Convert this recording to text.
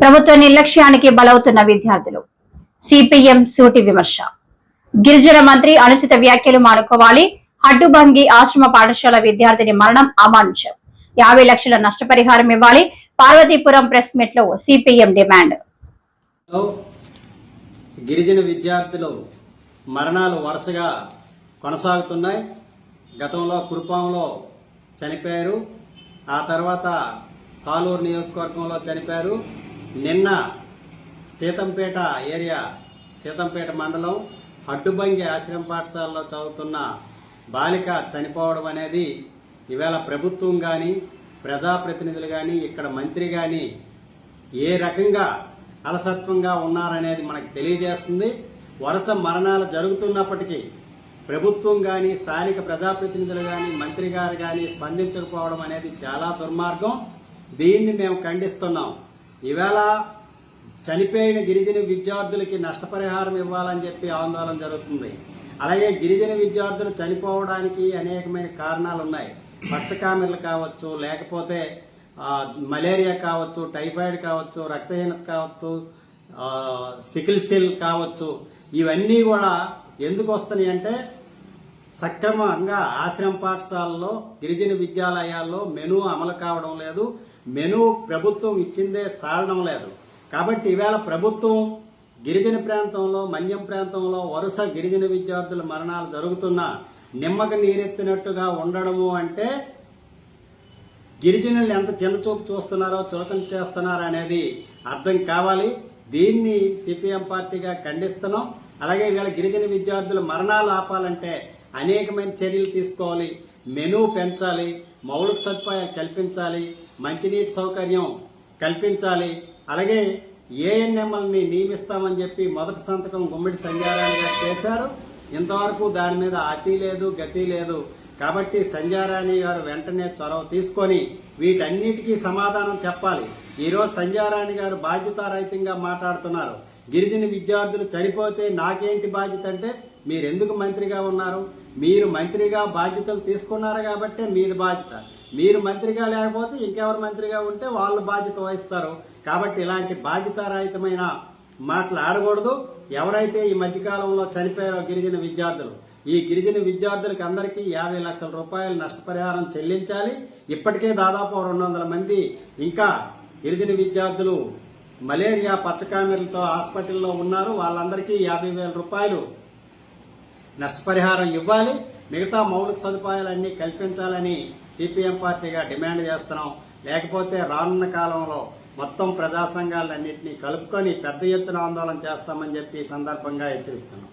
ప్రభుత్వ నిర్లక్ష్యానికి బలవుతున్న విద్యార్థులు. సిపిఎం సూటి విమర్శ. గిరిజన మంత్రి అనుచిత వ్యాఖ్యలు మానుకోవాలి. హడ్డుబంగి ఆశ్రమ పాఠశాల విద్యార్థిని మరణం అమానుషం యాభై లక్షల నష్టపరిహారం ఇవ్వాలి. పార్వతీపురం ప్రెస్ మీట్లో సిపిఎం డిమాండ్. గిరిజన విద్యార్థులు మరణాలు వరుసగా కొనసాగుతున్నాయి. గతంలో కురుపాంలో చనిపోయారు. ఆ తర్వాత సాలూరు నియోజకవర్గంలో చనిపోయారు. నిన్న సీతంపేట ఏరియా సీతంపేట మండలం అడ్డుబంగి ఆశ్రమ పాఠశాలలో చదువుతున్న బాలిక చనిపోవడం అనేది ఇవాళ ప్రభుత్వం కానీ ప్రజాప్రతినిధులు కానీ ఇక్కడ మంత్రి కానీ ఏ రకంగా అలసత్వంగా ఉన్నారనేది మనకు తెలియజేస్తుంది. వరుస మరణాలు జరుగుతున్నప్పటికీ ప్రభుత్వం కానీ స్థానిక ప్రజాప్రతినిధులు కానీ మంత్రి గారు కానీ స్పందించకపోవడం అనేది చాలా దుర్మార్గం. దీన్ని మేము ఖండిస్తున్నాం. ఈవేళ చనిపోయిన గిరిజన విద్యార్థులకి నష్టపరిహారం ఇవ్వాలని చెప్పి ఆందోళన జరుగుతుంది. అలాగే గిరిజన విద్యార్థులు చనిపోవడానికి అనేకమైన కారణాలు ఉన్నాయి పచ్చకామెర్లు కావచ్చు లేకపోతే మలేరియా కావచ్చు టైఫాయిడ్ కావచ్చు రక్తహీనత కావచ్చు సికిల్ సెల్ కావచ్చు ఇవన్నీ కూడా ఎందుకు వస్తున్నాయి అంటే సక్రమంగా ఆశ్రమ పాఠశాలలో గిరిజన విద్యాలయాల్లో మెను అమలు కావడం లేదు. మెను ప్రభుత్వం ఇచ్చిందే సారడం లేదు. కాబట్టి ఈవేళ ప్రభుత్వం గిరిజన ప్రాంతంలో మన్యం ప్రాంతంలో వరుస గిరిజన విద్యార్థుల మరణాలు జరుగుతున్నా నిమ్మక నీరెత్తినట్టుగా ఉండడము అంటే గిరిజనులు ఎంత చిన్నచూపు చూస్తున్నారో చులకన చేస్తున్నారో అనేది అర్థం కావాలి. దీన్ని సిపిఎం పార్టీగా ఖండిస్తున్నాం. అలాగే వీళ్ళ గిరిజన విద్యార్థుల మరణాలు ఆపాలంటే అనేకమైన చర్యలు తీసుకోవాలి. మెను పెంచాలి. మౌలిక సదుపాయాలు కల్పించాలి. మంచినీటి సౌకర్యం కల్పించాలి. అలాగే ఏఎన్ఎంఎల్ని నియమిస్తామని చెప్పి మొదటి సంతకం గుమ్మిడి సంజారాయణ గారు చేశారు. ఇంతవరకు దాని మీద అతి లేదు గతి లేదు. కాబట్టి సంజారాణి గారు వెంటనే చొరవ తీసుకొని వీటన్నిటికీ సమాధానం చెప్పాలి. ఈరోజు సంజారాణి గారు బాధ్యతారహితంగా మాట్లాడుతున్నారు. గిరిజన విద్యార్థులు చనిపోతే నాకేంటి బాధ్యత అంటే మీరు ఎందుకు మంత్రిగా ఉన్నారు? మీరు మంత్రిగా బాధ్యతలు తీసుకున్నారు కాబట్టి మీది బాధ్యత. మీరు మంత్రిగా లేకపోతే ఇంకెవరు మంత్రిగా ఉంటే వాళ్ళు బాధ్యత వహిస్తారు. కాబట్టి ఇలాంటి బాధ్యతారహితమైన మాటలు ఆడకూడదు. ఎవరైతే ఈ మధ్యకాలంలో చనిపోయారో గిరిజన విద్యార్థులు ఈ గిరిజన విద్యార్థులకు అందరికీ యాభై లక్షల రూపాయలు నష్టపరిహారం చెల్లించాలి. ఇప్పటికే దాదాపు రెండు వందల మంది ఇంకా గిరిజన విద్యార్థులు మలేరియా పచ్చకామెరలతో హాస్పిటల్లో ఉన్నారు. వాళ్ళందరికీ యాభై వేల రూపాయలు నష్టపరిహారం ఇవ్వాలి. మిగతా మౌలిక సదుపాయాలన్నీ కల్పించాలని సిపిఎం పార్టీగా డిమాండ్ చేస్తున్నాం. లేకపోతే రానున్న కాలంలో మొత్తం ప్రజా సంఘాలన్నింటినీ కలుపుకొని పెద్ద ఎత్తున ఆందోళన చేస్తామని చెప్పి సందర్భంగా హెచ్చరిస్తున్నాం.